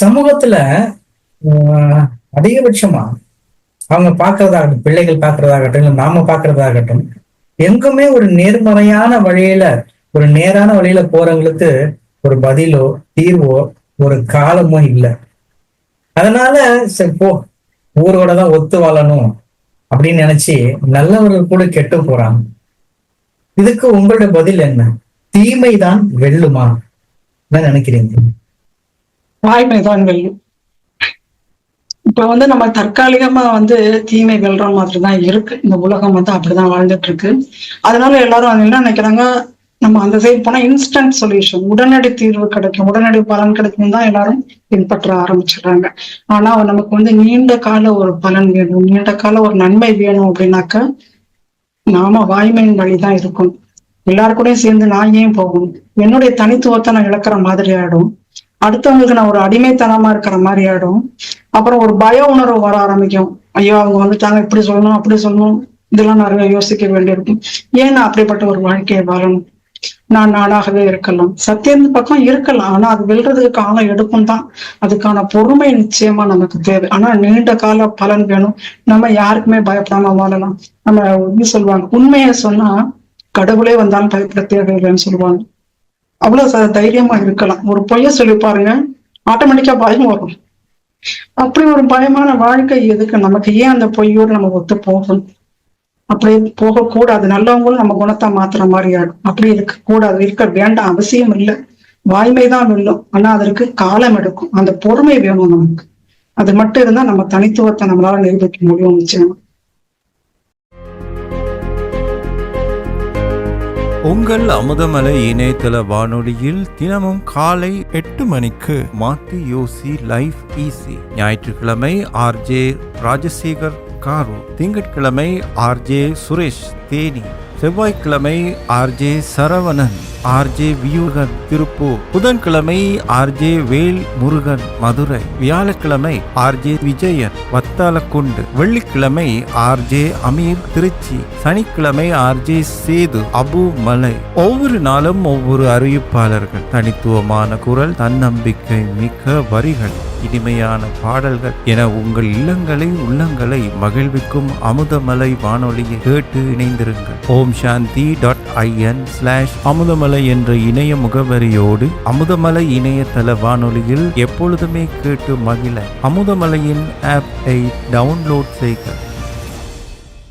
சமூகத்துல ஆஹ், அதிகபட்சமா அவங்க பார்க்கறதாகட்டும் பிள்ளைகள் பார்க்கறதாகட்டும் இல்லை நாம பார்க்கறதாகட்டும் எங்குமே ஒரு நேர்மறையான வழியில ஒரு நேரான வழியில போறவங்களுக்கு ஒரு பதிலோ தீர்வோ ஒரு காலமோ இல்லை. அதனால சரி போ. ஊரோட தான் ஒத்து வாழணும் அப்படின்னு நினைச்சு நல்லவர்கள் கூட கெட்டு போறாங்க. இதுக்கு உங்களோட பதில் என்ன? தீமைதான் வெல்லுமா? என்ன நினைக்கிறீங்க வாய்மைதான் வெல்லும் இப்ப வந்து நம்ம தற்காலிகமா வந்து தீமை வெல்ற மாதிரி தான் இருக்கு. இந்த உலகம் வந்து அப்படிதான் வாழ்ந்துட்டு இருக்கு அதனால எல்லாரும் அது என்ன நினைக்கிறாங்க? நம்ம அந்த சைடு போனா இன்ஸ்டன்ட் சொல்யூஷன் உடனடி தீர்வு கிடைக்கும். உடனடி பலன் கிடைக்கும் தான் எல்லாரும் பின்பற்ற ஆரம்பிச்சிடுறாங்க. ஆனா நமக்கு வந்து நீண்ட கால ஒரு பலன் வேணும். நீண்ட கால ஒரு நன்மை வேணும் அப்படின்னாக்க நாம வாய்மையின் வழிதான் இருக்கும் எல்லாருக்கூடயும் சேர்ந்து நான் ஏன் போகணும்? என்னுடைய தனித்துவத்தை நான் இழக்கிற மாதிரி ஆயிடும். அடுத்தவங்களுக்கு நான் ஒரு அடிமைத்தனமா இருக்கிற மாதிரி ஆயிடும். அப்புறம் ஒரு பய உணர்வு வர ஆரம்பிக்கும். ஐயோ அவங்க வந்துட்டாங்க இப்படி சொல்லணும் அப்படி சொல்லணும். இதெல்லாம் நிறைய யோசிக்க வேண்டியிருக்கும். ஏன் நான் அப்படிப்பட்ட ஒரு வாழ்க்கையை வாழணும்? நான் நானாகவே இருக்கலாம். சத்தியம் பக்கம் இருக்கலாம். ஆனா அது வெல்றதுக்கு காலம் எடுக்கும் தான். அதுக்கான பொறுமை நிச்சயமா நமக்கு தேவை. ஆனா நீண்ட கால பலன் வேணும். நம்ம யாருக்குமே பயப்படாம வாழலாம். நம்ம சொல்லுவாங்க உண்மையை சொன்னா கடவுளே வந்தாலும் பயப்பட தேவையில்லைன்னு சொல்லுவாங்க. அவ்வளவு தைரியமா இருக்கலாம். ஒரு பொய்ய சொல்லி பாருங்க ஆட்டோமேட்டிக்கா பயம் வரும். அப்படி ஒரு பயமான வாழ்க்கை எதுக்கு? நமக்கு ஏன் அந்த பொய்யோடு நம்ம ஒத்து போகணும் அப்படியே போகக்கூடாது. நல்லவங்களும் நம்ம குணத்தை மாத்துற மாதிரி ஆகும். அப்படி இருக்க கூடாது இருக்க வேண்டாம். அவசியம் இல்லை. வாய்மைதான் வெல்லும் ஆனா அதற்கு காலம் எடுக்கும். அந்த பொறுமை வேணும் நமக்கு. அது மட்டும் இருந்தா நம்ம தனித்துவத்தை நம்மளால நிரூபிக்க முடியும் நிச்சயமா. உங்கள் அமுதமலை இணையதள வானொலியில் தினமும் காலை எட்டு மணிக்கு மாத்தி யோசி லைஃப் ஈஸி. ஞாயிற்றுக்கிழமை ஆர்ஜே ராஜசேகர் காரு திங்கட்கிழமை ஆர்ஜே சுரேஷ் தேனி. செவ்வாய்க்கிழமை ஆர்ஜே சரவணன் ஆர்ஜே வியூகன் திருப்பூர். புதன்கிழமை ஆர்ஜே வேல் முருகன் மதுரை. வியாழக்கிழமை ஆர்ஜே விஜயன் வத்தாலக்குண்டு. வெள்ளிக்கிழமை ஆர்ஜே அமீர் திருச்சி. சனிக்கிழமை ஆர்ஜே சேது அபு மலை ஒவ்வொரு நாளும் ஒவ்வொரு அறிவிப்பாளர்கள் தனித்துவமான குரல் தன்னம்பிக்கை மிக்க வரிகள். இனிமையான பாடல்கள் என உங்கள் இல்லங்களை உள்ளங்களை மகிழ்விக்கும் அமுதமலை வானொலியை கேட்டு இணைந்திருங்கள். Om Shanti dot I N slash Amudhamalai என்ற இணைய முகவரியோடு அமுதமலை இணையதள வானொலியில் எப்பொழுதுமே கேட்டு மகிழ. அமுதமலையின் ஆப்பை டவுன்லோட் செய்க.